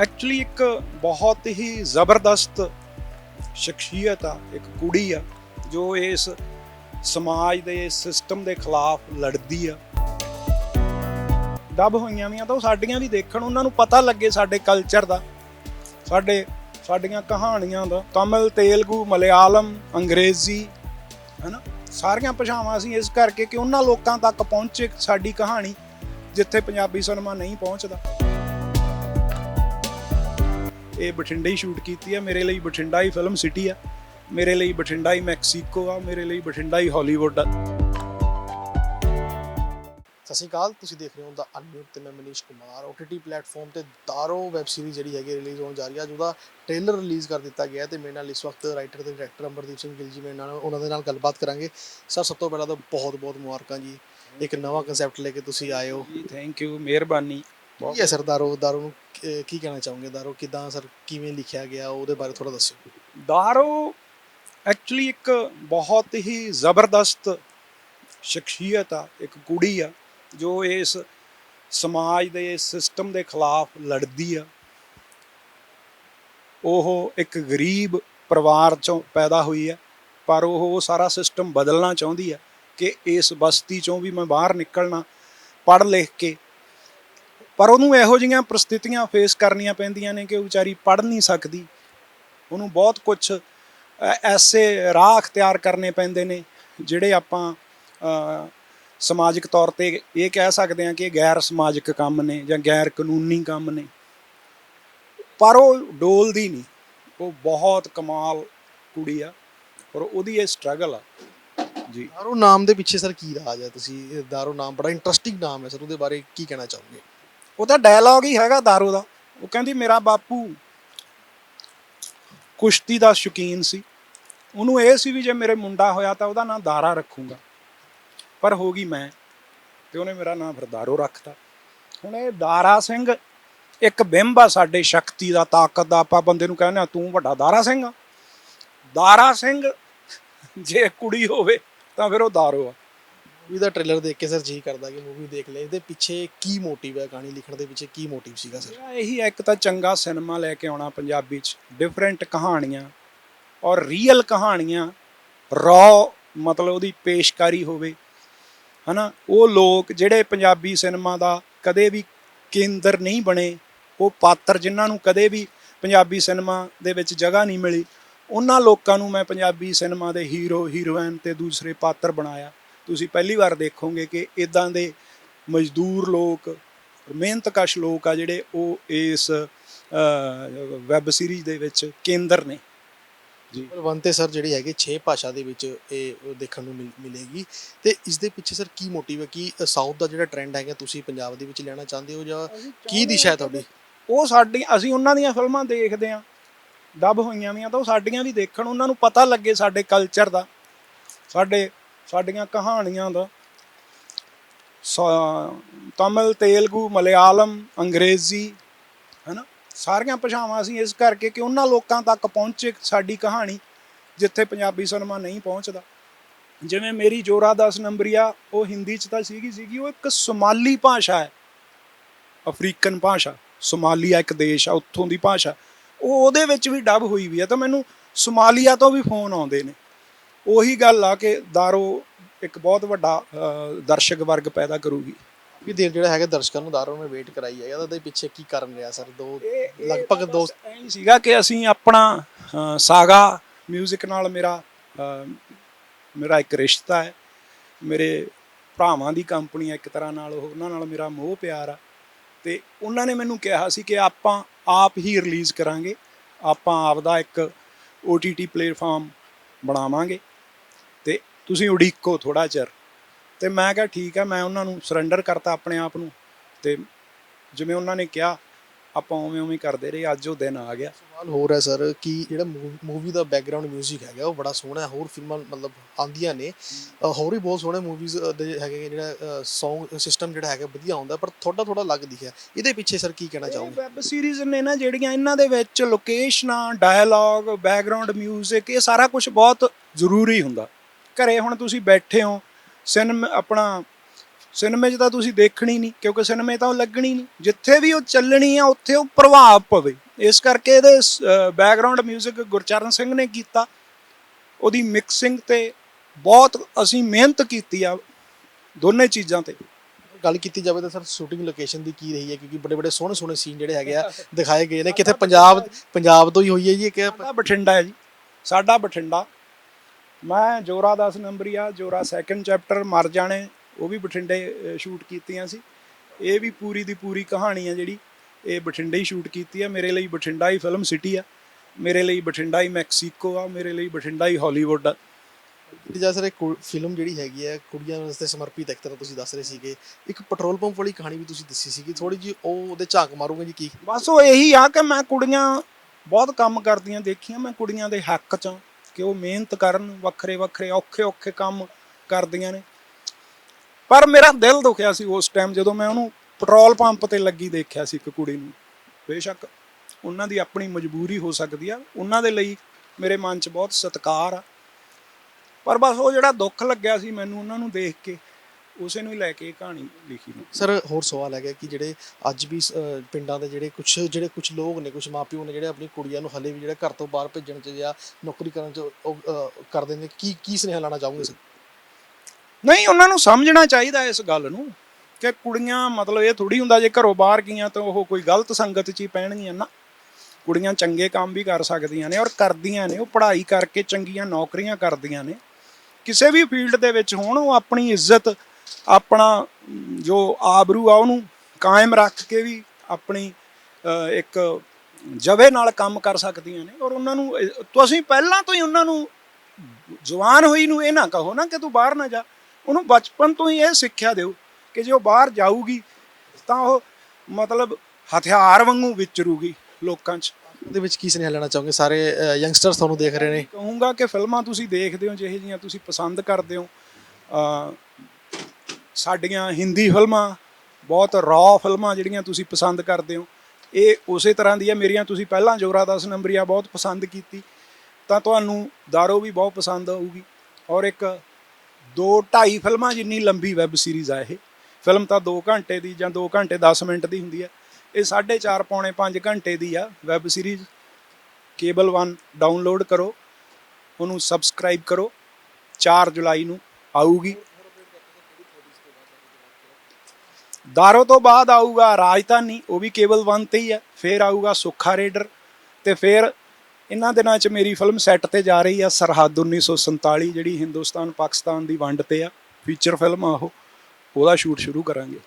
Actually ਇੱਕ ਬਹੁਤ ਹੀ ਜ਼ਬਰਦਸਤ ਸ਼ਖਸੀਅਤ ਆ, ਇੱਕ ਕੁੜੀ ਆ, ਜੋ ਇਸ ਸਮਾਜ ਦੇ ਸਿਸਟਮ ਦੇ ਖਿਲਾਫ ਲੜਦੀ ਆ। ਦਬ ਹੋਈਆਂ ਵੀ ਆ ਤਾਂ ਉਹ ਸਾਡੀਆਂ ਵੀ ਦੇਖਣ, ਉਹਨਾਂ ਨੂੰ ਪਤਾ ਲੱਗੇ ਸਾਡੇ ਕਲਚਰ ਦਾ, ਸਾਡੇ, ਸਾਡੀਆਂ ਕਹਾਣੀਆਂ ਦਾ। ਤਮਿਲ, ਤੇਲਗੂ, ਮਲਿਆਲਮ, ਅੰਗਰੇਜ਼ੀ, ਹੈਨਾ? ਸਾਰੀਆਂ ਭਾਸ਼ਾਵਾਂ ਅਸੀਂ ਇਸ ਕਰਕੇ ਕਿ ਉਹਨਾਂ ਲੋਕਾਂ ਤੱਕ ਪਹੁੰਚੇ ਸਾਡੀ ਕਹਾਣੀ, ਜਿੱਥੇ ਪੰਜਾਬੀ ਸਿਨੇਮਾ ਨਹੀਂ ਪਹੁੰਚਦਾ। ਇਹ ਬਠਿੰਡੇ ਹੀ ਸ਼ੂਟ ਕੀਤੀ ਆ। ਮੇਰੇ ਲਈ ਬਠਿੰਡਾ ਹੀ ਫਿਲਮ ਸਿਟੀ ਆ। ਮੇਰੇ ਲਈ ਬਠਿੰਡਾ ਹੀ ਮੈਕਸੀਕੋ ਆ। ਮੇਰੇ ਲਈ ਬਠਿੰਡਾ ਹੀ ਹਾਲੀਵੁੱਡ ਆ। ਸਤਿ ਸ਼੍ਰੀ ਅਕਾਲ। ਤੁਸੀਂ ਦੇਖ ਰਹੇ ਹੋ ਦਾ ਅਨਮਿਊਟ ਤੇ ਮੈਂ ਮਨੀਸ਼ ਕੁਮਾਰ। OTT ਪਲੇਟਫਾਰਮ ਤੇ ਦਾਰੋ ਵੈਬ ਸੀਰੀਜ਼ ਜਿਹੜੀ ਹੈਗੀ ਰਿਲੀਜ਼ ਹੋਣ ਜਾ ਰਹੀ ਹੈ ਜਿਹਦਾ ਟ੍ਰੇਲਰ ਰਿਲੀਜ਼ ਕਰ ਦਿੱਤਾ ਗਿਆ ਹੈ ਤੇ ਮੇਰੇ ਨਾਲ ਇਸ ਵਕਤ ਰਾਈਟਰ ਤੇ ਡਾਇਰੈਕਟਰ ਅਮਰਦੀਪ ਸਿੰਘ ਗਿੱਲ ਜੀ ਮੇਰੇ ਨਾਲ ਉਹਨਾਂ ਦੇ ਨਾਲ ਗੱਲਬਾਤ ਕਰਾਂਗੇ। ਸਰ ਸਭ ਤੋਂ ਪਹਿਲਾਂ ਤਾਂ ਬਹੁਤ ਬਹੁਤ ਮੁਬਾਰਕਾਂ ਜੀ। ਇੱਕ ਨਵਾਂ ਕਨਸੈਪਟ ਲੈ ਕੇ ਤੁਸੀਂ ਆਏ ਹੋ। ਜੀ ਥੈਂਕ ਯੂ ਮਿਹਰਬਾਨੀ। ਕੀ ਹੈ ਸਰ ਦਾਰੋ ਦਾਰੋ ਨੂੰ ਕੀ- ਕੀ ਕਹਿਣਾ ਚਾਹੋਗੇ? ਦਾਰੋ ਕਿਦਾਂ ਸਰ ਕਿਵੇਂ ਲਿਖਿਆ ਗਿਆ? ਉਹਦੇ ਬਾਰੇ ਥੋੜਾ ਦੱਸਿਓ। ਦਾਰੋ ਐਕਚੁਅਲੀ ਇੱਕ ਬਹੁਤ ਹੀ ਜ਼ਬਰਦਸਤ ਸ਼ਖਸੀਅਤ ਆ ਇੱਕ ਕੁੜੀ ਆ ਜੋ ਇਸ ਸਮਾਜ ਦੇ ਸਿਸਟਮ ਦੇ ਖਿਲਾਫ ਲੜਦੀ ਆ। ਉਹ ਇੱਕ ਗਰੀਬ ਪਰਿਵਾਰ ਚੋਂ ਪੈਦਾ ਹੋਈ ਆ ਪਰ ਉਹ ਉਹ ਸਾਰਾ ਸਿਸਟਮ ਬਦਲਣਾ ਚਾਹੁੰਦੀ ਆ ਕਿ ਇਸ ਬਸਤੀ ਚੋਂ ਵੀ ਮੈਂ ਬਾਹਰ ਨਿਕਲਣਾ ਪੜ੍ਹ ਲਿਖ ਕੇ ਪਰ ਉਹਨੂੰ ਇਹੋ ਜਿਹੀਆਂ ਪ੍ਰਸਥਿਤੀਆਂ ਫੇਸ ਕਰਨੀਆਂ ਪੈਂਦੀਆਂ ਨੇ ਕਿ ਉਹ ਵਿਚਾਰੀ ਪੜ੍ਹ ਨਹੀਂ ਸਕਦੀ। ਉਹਨੂੰ ਬਹੁਤ ਕੁਝ ਐਸੇ ਰਾਹ ਅਖਤਿਆਰ ਕਰਨੇ ਪੈਂਦੇ ਨੇ, ਜਿਹੜੇ ਆਪਾਂ ਸਮਾਜਿਕ ਤੌਰ ਤੇ ਇਹ ਕਹਿ ਸਕਦੇ ਹਾਂ ਕਿ ਗੈਰ ਸਮਾਜਿਕ ਕੰਮ ਨੇ ਜਾਂ ਗੈਰ ਕਾਨੂੰਨੀ ਕੰਮ ਨੇ। ਪਰ ਉਹ ਡੋਲਦੀ ਨਹੀਂ। ਉਹ ਬਹੁਤ ਕਮਾਲ ਕੁੜੀ ਆ ਔਰ ਉਹਦੀ ਇਹ ਸਟਰਗਲ ਆ। ਜੀ। ਦਾਰੂ ਨਾਮ ਦੇ ਪਿੱਛੇ ਸਰ ਕੀ ਰਾਜ ਹੈ? ਤੁਸੀਂ ਦਾਰੂ ਨਾਮ, ਬੜਾ ਇੰਟਰਸਟਿੰਗ ਨਾਮ ਹੈ ਸਰ। ਉਹਦੇ ਬਾਰੇ ਕੀ ਕਹਿਣਾ ਚਾਹੋਗੇ? ਉਹਦਾ ਡਾਇਲੌਗ ਹੀ ਹੈਗਾ ਦਾਰੂ ਦਾ। ਉਹ ਕਹਿੰਦੀ, ਮੇਰਾ ਬਾਪੂ ਕੁਸ਼ਤੀ ਦਾ ਸ਼ੌਕੀਨ ਸੀ। ਉਹਨੂੰ ਇਹ ਸੀ ਵੀ ਜੇ ਮੇਰੇ ਮੁੰਡਾ ਹੋਇਆ ਤਾਂ ਉਹਦਾ ਨਾਂ ਦਾਰਾ ਰੱਖੂੰਗਾ। ਪਰ ਹੋ ਗਈ ਮੈਂ ਤੇ ਉਹਨੇ ਮੇਰਾ ਨਾਂ ਫਿਰ ਦਾਰੋ ਰੱਖਤਾ। ਹੁਣ ਇਹ ਦਾਰਾ ਸਿੰਘ ਇੱਕ ਬਿੰਬ ਆ ਸਾਡੇ ਸ਼ਕਤੀ ਦਾ, ਤਾਕਤ ਦਾ। ਆਪਾਂ ਬੰਦੇ ਨੂੰ ਕਹਿੰਦੇ ਆ ਤੂੰ ਵੱਡਾ ਦਾਰਾ ਸਿੰਘ ਆ। ਦਾਰਾ ਸਿੰਘ ਜੇ ਕੁੜੀ ਹੋਵੇ ਤਾਂ ਫਿਰ ਉਹ ਦਾਰੋ ਆ। ਮੂਵੀ ਦਾ ਟ੍ਰੇਲਰ ਦੇਖ ਕੇ ਸਰ ਜੀ ਕਰਦਾ ਕਿ ਮੂਵੀ ਦੇਖ ਲੈ, ਇਹਦੇ ਪਿੱਛੇ ਕੀ ਮੋਟਿਵ ਹੈ ਕਹਾਣੀ ਲਿਖਣ ਦੇ ਪਿੱਛੇ, ਕੀ ਮੋਟਿਵ ਸੀਗਾ ਸਰ ਮੇਰਾ ਇਹੀ ਹੈ, ਇੱਕ ਤਾਂ ਚੰਗਾ ਸਿਨੇਮਾ ਲੈ ਕੇ ਆਉਣਾ ਪੰਜਾਬੀ 'ਚ ਡਿਫਰੈਂਟ ਕਹਾਣੀਆਂ ਔਰ ਰੀਅਲ ਕਹਾਣੀਆਂ ਰॉ ਮਤਲਬ ਉਹਦੀ ਪੇਸ਼ਕਾਰੀ ਹੋਵੇ, ਹਨਾ? ਉਹ ਲੋਕ ਜਿਹੜੇ ਪੰਜਾਬੀ ਸਿਨੇਮਾ ਦਾ ਕਦੇ ਵੀ ਕੇਂਦਰ ਨਹੀਂ ਬਣੇ, ਉਹ ਪਾਤਰ ਜਿਨ੍ਹਾਂ ਨੂੰ ਕਦੇ ਵੀ ਪੰਜਾਬੀ ਸਿਨੇਮਾ ਦੇ ਵਿੱਚ ਜਗ੍ਹਾ ਨਹੀਂ ਮਿਲੀ, ਉਹਨਾਂ ਲੋਕਾਂ ਨੂੰ ਮੈਂ ਪੰਜਾਬੀ ਸਿਨੇਮਾ ਦੇ ਹੀਰੋ ਹੀਰੋਇਨ ਤੇ ਦੂਸਰੇ ਪਾਤਰ ਬਣਾਇਆ। ਤੁਸੀਂ ਪਹਿਲੀ ਵਾਰ ਦੇਖੋਗੇ ਕਿ ਇਦਾਂ ਦੇ ਮਜ਼ਦੂਰ ਲੋਕ ਮਿਹਨਤਕਸ਼ ਲੋਕ ਆ ਜਿਹੜੇ ਉਹ ਇਸ ਵੈਬ ਸੀਰੀਜ਼ ਦੇ ਵਿੱਚ ਕੇਂਦਰ ਨੇ। ਜੀ। ਬਲਵੰਤੇ ਸਰ ਜਿਹੜੀ ਹੈਗੀ 6 ਭਾਸ਼ਾ ਦੇ ਵਿੱਚ ਇਹ ਦੇਖਣ ਨੂੰ ਮਿਲ- ਮਿਲੇਗੀ। ਤੇ ਇਸ ਦੇ ਪਿੱਛੇ ਸਰ ਕੀ ਮੋਟਿਵ ਹੈ? ਕਿ ਸਾਊਥ ਦਾ ਜਿਹੜਾ ਟ੍ਰੈਂਡ ਹੈਗਾ ਤੁਸੀਂ ਪੰਜਾਬ ਦੇ ਵਿੱਚ ਲੈਣਾ ਚਾਹੁੰਦੇ ਹੋ ਜਾਂ ਕੀ ਦਿਸ਼ਾ ਹੈ ਤੁਹਾਡੀ? ਉਹ ਸਾਡੀ ਅਸੀਂ ਉਹਨਾਂ ਦੀਆਂ ਫਿਲਮਾਂ ਦੇਖਦੇ ਆਂ ਦਬ ਹੋਈਆਂ ਵੀਆਂ ਤਾਂ ਉਹ ਸਾਡੀਆਂ ਵੀ ਦੇਖਣ ਉਹਨਾਂ ਨੂੰ ਪਤਾ ਲੱਗੇ ਸਾਡੇ ਕਲਚਰ ਦਾ। ਸਾਡੇ ਸਾਡੀਆਂ ਕਹਾਣੀਆਂ ਦਾ। ਸ- ਤਮਿਲ, ਤੇਲਗੂ, ਮਲਿਆਲਮ, ਅੰਗਰੇਜ਼ੀ, ਹੈਨਾ? ਸਾਰੀਆਂ ਭਾਸ਼ਾਵਾਂ ਅਸੀਂ ਇਸ ਕਰਕੇ ਕਿ ਉਹਨਾਂ ਲੋਕਾਂ ਤੱਕ ਪਹੁੰਚੇ ਸਾਡੀ ਕਹਾਣੀ, ਜਿੱਥੇ ਪੰਜਾਬੀ ਸਿਨੇਮਾ ਨਹੀਂ ਪਹੁੰਚਦਾ। ਜਿਵੇਂ ਮੇਰੀ ਜੋਰਾ 10 ਨੰਬਰੀਆ, ਉਹ ਹਿੰਦੀ ਚ ਤਾਂ ਸੀਗੀ ਸੀਗੀ। ਉਹ ਇੱਕ ਸੋਮਾਲੀ ਭਾਸ਼ਾ ਹੈ। ਅਫਰੀਕਨ ਭਾਸ਼ਾ। ਸੋਮਾਲੀਆ ਇੱਕ ਦੇਸ਼ ਆ, ਉੱਥੋਂ ਦੀ ਭਾਸ਼ਾ। ਉਹ ਉਹਦੇ ਵਿੱਚ ਵੀ ਡਬ ਹੋਈ ਵੀ ਆ। ਤਾਂ ਮੈਨੂੰ ਸੋਮਾਲੀਆ ਤੋਂ ਵੀ ਫੋਨ ਆਉਂਦੇ ਨੇ। ਉਹੀ ਗੱਲ ਆ ਕਿ ਦਾਰੋ ਇੱਕ ਬਹੁਤ ਵੱਡਾ ਦਰਸ਼ਕ ਵਰਗ ਪੈਦਾ ਕਰੂਗੀ। ਵੀ ਦੇਰ ਜਿਹੜਾ ਹੈਗਾ ਦਰਸ਼ਕਾਂ ਨੂੰ ਦਾਰੋਂ ਨੇ ਵੇਟ ਕਰਾਈ ਹੈ ਉਹਦੇ ਪਿੱਛੇ ਕੀ ਕਾਰਨ ਰਿਹਾ ਸਰ? ਦੋ ਲਗਭਗ ਦੋ ਐਂ ਸੀਗਾ ਕਿ ਅਸੀਂ ਆਪਣਾ ਸਾਗਾ 뮤직 ਨਾਲ ਮੇਰਾ ਮੇਰਾ ਇੱਕ ਰਿਸ਼ਤਾ ਹੈ। ਮੇਰੇ ਭਰਾਵਾਂ ਦੀ ਕੰਪਨੀ ਹੈ ਇੱਕ ਤਰ੍ਹਾਂ ਨਾਲ ਉਹ ਉਹਨਾਂ ਨਾਲ ਮੇਰਾ ਮੋਹ ਪਿਆਰ ਆ। ਤੇ ਉਹਨਾਂ ਨੇ ਮੈਨੂੰ ਕਿਹਾ ਸੀ ਕਿ ਆਪਾਂ ਆਪ ਹੀ ਰਿਲੀਜ਼ ਕਰਾਂਗੇ। ਆਪਾਂ ਆਪਦਾ ਇੱਕ OTT ਪਲੇਟਫਾਰਮ ਬਣਾਵਾਂਗੇ। ਤੁਸੀਂ ਉਡੀਕੋ ਥੋੜਾ ਚਿਰ ਤੇ ਮੈਂ ਕਿਹਾ ਠੀਕ ਹੈ ਮੈਂ ਉਹਨਾਂ ਨੂੰ ਸਰੈਂਡਰ ਕਰਤਾ ਆਪਣੇ ਆਪ ਨੂੰ ਤੇ ਜਿਵੇਂ ਉਹਨਾਂ ਨੇ ਕਿਹਾ ਆਪਾਂ ਉਵੇਂ ਉਵੇਂ ਕਰਦੇ ਰਹੇ ਅੱਜ ਉਹ ਦਿਨ ਆ ਗਿਆ ਸਵਾਲ ਹੋਰ ਹੈ ਸਰ ਕਿ ਜਿਹੜਾ ਮੂਵੀ ਦਾ ਬੈਕਗ੍ਰਾਉਂਡ 뮤직 ਹੈਗਾ ਉਹ ਬੜਾ ਸੋਹਣਾ ਹੈ ਹੋਰ ਫਿਲਮਾਂ ਮਤਲਬ ਆਂਦੀਆਂ ਨੇ ਅ, ਹੋਰ ਵੀ ਬਹੁਤ ਸੋਹਣੇ ਮੂਵੀਜ਼ ਦੇ ਹੈਗੇ ਜਿਹੜਾ Song ਸਿਸਟਮ ਜਿਹੜਾ ਹੈਗਾ ਵਧੀਆ ਹੁੰਦਾ ਪਰ ਥੋੜਾ ਥੋੜਾ ਲੱਗ ਦਿਖਿਆ ਇਹਦੇ ਪਿੱਛੇ ਸਰ ਕੀ ਕਹਿਣਾ ਚਾਹੋਗੇ ਵੈਬ ਸੀਰੀਜ਼ ਨੇ ਨਾ ਜਿਹੜੀਆਂ ਇਹਨਾਂ ਦੇ ਵਿੱਚ ਲੋਕੇਸ਼ਨਾਂ ਡਾਇਲੌਗ ਬੈਕਗ੍ਰਾਉਂਡ 뮤직 ਇਹ ਸਾਰਾ ਕੁਝ ਬਹੁਤ ਜ਼ਰੂਰੀ ਹੁੰਦਾ ਘਰੇ ਹੁਣ ਤੁਸੀਂ ਬੈਠੇ ਹੋ ਸਿਨਮ ਆਪਣਾ ਸਿਨੇਮੇ 'ਚ ਤਾਂ ਤੁਸੀਂ ਦੇਖਣੀ ਨਹੀਂ ਕਿਉਂਕਿ ਸਿਨੇਮੇ ਤਾਂ ਉਹ ਲੱਗਣੀ ਨਹੀਂ। ਜਿੱਥੇ ਵੀ ਉਹ ਚੱਲਣੀ ਆ ਉੱਥੇ ਉਹ ਪ੍ਰਭਾਵ ਪਵੇ। ਇਸ ਕਰਕੇ ਇਹਦੇ ਬੈਕਗ੍ਰਾਉਂਡ 뮤직 ਗੁਰਚਰਨ ਸਿੰਘ ਨੇ ਕੀਤਾ। ਉਹਦੀ ਮਿਕਸਿੰਗ ਤੇ ਬਹੁਤ ਅਸੀਂ ਮਿਹਨਤ ਕੀਤੀ ਆ ਦੋਨੇ ਚੀਜ਼ਾਂ ਤੇ। ਗੱਲ ਕੀਤੀ ਜਾਵੇ ਤਾਂ ਸਰ ਸ਼ੂਟਿੰਗ ਲੋਕੇਸ਼ਨ ਦੀ ਕੀ ਰਹੀ ਹੈ? ਕਿਉਂਕਿ ਬੜੇ ਬੜੇ ਸੋਹਣੇ ਸੋਹਣੇ ਸੀਨ ਜਿਹੜੇ ਹੈਗੇ ਆ ਦਿਖਾਏ ਗਏ ਨੇ। ਕਿਤੇ ਪੰਜਾਬ ਪੰਜਾਬ ਤੋਂ ਹੀ ਹੋਈ ਹੈ ਜੀ ਕਿ ਬਠਿੰਡਾ ਹੈ ਜੀ। ਸਾਡਾ ਬਠਿੰਡਾ। ਮੈਂ ਜੋਰਾ 10 ਨੰਬਰੀ ਆ ਜੋਰਾ ਸੈਕੰਡ ਚੈਪਟਰ ਮਰ ਜਾਣੇ ਉਹ ਵੀ ਬਠਿੰਡੇ ਸ਼ੂਟ ਕੀਤੀਆਂ ਸੀ। ਇਹ ਵੀ ਪੂਰੀ ਦੀ ਪੂਰੀ ਕਹਾਣੀ ਆ ਜਿਹੜੀ ਇਹ ਬਠਿੰਡੇ ਹੀ ਸ਼ੂਟ ਕੀਤੀ ਆ। ਮੇਰੇ ਲਈ ਬਠਿੰਡਾ ਹੀ ਫਿਲਮ ਸਿਟੀ ਆ। ਮੇਰੇ ਲਈ ਬਠਿੰਡਾ ਹੀ ਮੈਕਸੀਕੋ ਆ। ਮੇਰੇ ਲਈ ਬਠਿੰਡਾ ਹੀ ਹਾਲੀਵੁੱਡ ਆ। ਜਾਂ ਸਰ ਇੱਕ ਫਿਲਮ ਜਿਹੜੀ ਹੈਗੀ ਹੈ ਕੁੜੀਆਂ ਵਾਸਤੇ ਸਮਰਪਿਤ ਇੱਕ ਤਰ੍ਹਾਂ ਤੁਸੀਂ ਦੱਸ ਰਹੇ ਸੀਗੇ। ਇੱਕ ਪੈਟਰੋਲ ਪੰਪ ਵਾਲੀ ਕਹਾਣੀ ਵੀ ਤੁਸੀਂ ਦੱਸੀ ਸੀਗੀ। ਥੋੜੀ ਜੀ ਉਹ ਉਹਦੇ ਝਾਂਕ ਮਾਰੂਗੇ ਜੀ ਕੀ? ਬਸ ਉਹ ਇਹੀ ਆ ਕਿ ਮੈਂ ਕੁੜੀਆਂ ਬਹੁਤ ਕੰਮ ਕਰਦੀਆਂ ਦੇਖੀਆਂ। ਮੈਂ ਕੁੜੀਆਂ ਦੇ ਹੱਕ 'ਚ ਕਿ ਉਹ ਮਿਹਨਤ ਕਰਨ, ਵੱਖਰੇ ਵੱਖਰੇ, ਔਖੇ ਔਖੇ ਕੰਮ ਕਰਦੀਆਂ ਨੇ। ਪਰ ਮੇਰਾ ਦਿਲ ਦੁਖਿਆ ਸੀ ਉਸ ਟਾਈਮ ਜਦੋਂ ਮੈਂ ਉਹਨੂੰ ਪੈਟਰੋਲ ਪੰਪ ਤੇ ਲੱਗੀ ਦੇਖਿਆ ਸੀ ਇੱਕ ਕੁੜੀ ਨੂੰ। ਬੇਸ਼ੱਕ ਉਹਨਾਂ ਦੀ ਆਪਣੀ ਮਜਬੂਰੀ ਹੋ ਸਕਦੀ ਆ। ਉਹਨਾਂ ਦੇ ਲਈ ਮੇਰੇ ਮਨ 'ਚ ਬਹੁਤ ਸਤਿਕਾਰ ਆ। ਪਰ ਬਸ ਉਹ ਜਿਹੜਾ ਦੁੱਖ ਲੱਗਿਆ ਸੀ ਮੈਨੂੰ ਉਹਨਾਂ ਨੂੰ ਦੇਖ ਕੇ ਉਸੇ ਨੂੰ ਹੀ ਲੈ ਕੇ ਇਹ ਕਹਾਣੀ ਲਿਖੀ ਮੈਂ ਸਰ ਹੋਰ ਸਵਾਲ ਹੈਗਾ ਕਿ ਜਿਹੜੇ ਅੱਜ ਵੀ ਅਹ, ਪਿੰਡਾਂ ਦੇ ਜਿਹੜੇ ਕੁਝ ਜਿਹੜੇ ਕੁਝ ਲੋਕ ਨੇ ਕੁਝ ਮਾਪਿਓ ਨੇ ਜਿਹੜੇ ਆਪਣੀ ਕੁੜੀਆਂ ਨੂੰ ਹਲੇ ਵੀ ਜਿਹੜੇ ਘਰ ਤੋਂ ਬਾਹਰ ਭੇਜਣ ਚ ਜਾਂ ਨੌਕਰੀ ਕਰਨ ਚ ਉਹ ਅਹ, ਕਰਦੇ ਨੇ ਕੀ ਕੀ ਸੁਨੇਹਾ ਲਾਣਾ ਚਾਹੋਗੇ ਸਰ? ਨਹੀਂ ਉਹਨਾਂ ਨੂੰ ਸਮਝਣਾ ਚਾਹੀਦਾ ਇਸ ਗੱਲ ਨੂੰ ਕਿ ਕੁੜੀਆਂ ਮਤਲਬ ਇਹ ਥੋੜੀ ਹੁੰਦਾ ਜੇ ਘਰੋਂ ਬਾਹਰ ਗਈਆਂ ਤਾਂ ਉਹ ਕੋਈ ਗਲਤ ਸੰਗਤ 'ਚ ਹੀ ਪੈਣਗੀਆਂ ਨਾ। ਕੁੜੀਆਂ ਚੰਗੇ ਕੰਮ ਵੀ ਕਰ ਸਕਦੀਆਂ ਨੇ ਔਰ ਕਰਦੀਆਂ ਨੇ ਉਹ ਪੜ੍ਹਾਈ ਕਰਕੇ ਚੰਗੀਆਂ ਨੌਕਰੀਆਂ ਕਰਦੀਆਂ ਨੇ। ਕਿਸੇ ਵੀ ਫੀਲਡ ਦੇ ਵਿੱਚ ਹੋਣ ਉਹ ਆਪਣੀ ਇੱਜ਼ਤ ਆਪਣਾ ਜੋ ਆਬਰੂ ਆ ਉਹਨੂੰ ਕਾਇਮ ਰੱਖ ਕੇ ਵੀ ਆਪਣੀ ਇੱਕ ਜਵੇ ਨਾਲ ਕੰਮ ਕਰ ਸਕਦੀਆਂ ਨੇ। ਔਰ ਉਹਨਾਂ ਨੂੰ ਤੁਸੀਂ ਪਹਿਲਾਂ ਤੋਂ ਹੀ ਉਹਨਾਂ ਨੂੰ ਜਵਾਨ ਹੋਈ ਨੂੰ ਇਹ ਨਾ ਕਹੋ ਨਾ ਕਿ ਤੂੰ ਬਾਹਰ ਨਾ ਜਾ। ਉਹਨੂੰ ਬਚਪਨ ਤੋਂ ਹੀ ਇਹ ਸਿੱਖਿਆ ਦਿਓ ਕਿ ਜੇ ਉਹ ਬਾਹਰ ਜਾਊਗੀ ਤਾਂ ਉਹ ਮਤਲਬ ਹਥਿਆਰ ਵਾਂਗੂ ਵਿਚਰੂਗੀ ਲੋਕਾਂ 'ਚ। ਉਹਦੇ ਵਿੱਚ ਕੀ ਸੁਨੇਹਾ ਲੈਣਾ ਚਾਹੋਗੇ? ਸਾਰੇ ਯੰਗਸਟਰਸ ਤੁਹਾਨੂੰ ਦੇਖ ਰਹੇ ਨੇ। ਕਹੂੰਗਾ ਕਿ ਫਿਲਮਾਂ ਤੁਸੀਂ ਦੇਖਦੇ ਹੋ ਜਿਹੇ ਜੀਆਂ ਤੁਸੀਂ ਪਸੰਦ ਕਰਦੇ ਹੋ ਸਾਡੀਆਂ ਹਿੰਦੀ ਫਿਲਮਾਂ, ਬਹੁਤ ਰॉ ਫਿਲਮਾਂ ਜਿਹੜੀਆਂ ਤੁਸੀਂ ਪਸੰਦ ਕਰਦੇ ਹੋ। ਇਹ ਉਸੇ ਤਰ੍ਹਾਂ ਦੀ ਦੀਆਂ ਮੇਰੀਆਂ ਤੁਸੀਂ ਪਹਿਲਾਂ ਜੋਰਾ 10 ਨੰਬਰੀਆ ਬਹੁਤ ਪਸੰਦ ਕੀਤੀ, ਤਾਂ ਤੁਹਾਨੂੰ ਦਾਰੋ ਵੀ ਬਹੁਤ ਪਸੰਦ ਆਊਗੀ। ਔਰ ਇੱਕ 2 2.5 ਫਿਲਮਾਂ ਜਿੰਨੀ ਲੰਬੀ ਵੈਬ ਸੀਰੀਜ਼ ਆ ਇਹ। ਫਿਲਮ ਤਾਂ 2 ਘੰਟੇ ਦੀ ਜਾਂ 2 ਘੰਟੇ 10 ਮਿੰਟ ਦੀ ਹੁੰਦੀ ਹੈ ਇਹ 4.5 ਪੌਣੇ 5 ਘੰਟੇ ਦੀ ਆ ਵੈਬ ਸੀਰੀਜ਼ ਕੇਬਲ 1 ਡਾਊਨਲੋਡ ਕਰੋ, ਉਹਨੂੰ ਸਬਸਕ੍ਰਾਈਬ ਕਰੋ। 4 ਜੁਲਾਈ ਨੂੰ ਆਊਗੀ। ਦਾਰੋ ਤੋਂ ਬਾਅਦ ਆਊਗਾ ਰਾਜਧਾਨੀ, ਉਹ ਵੀ ਕੇਬਲ 1 ਤੇ ਹੀ ਹੈ, ਫਿਰ ਆਊਗਾ ਸੁੱਖਾ ਰੇਡਰ ਤੇ ਫਿਰ ਇਹਨਾਂ ਦਿਨਾਂ 'ਚ ਮੇਰੀ ਫਿਲਮ ਸੈੱਟ ਤੇ ਜਾ ਰਹੀ ਆ ਸਰਹੱਦ 1947 ਜਿਹੜੀ ਹਿੰਦੁਸਤਾਨ ਪਾਕਿਸਤਾਨ ਦੀ ਵੰਡ ਤੇ ਆ ਫੀਚਰ ਫਿਲਮ ਆ ਉਹ, ਉਹਦਾ ਸ਼ੂਟ ਸ਼ੁਰੂ ਕਰਾਂਗੇ।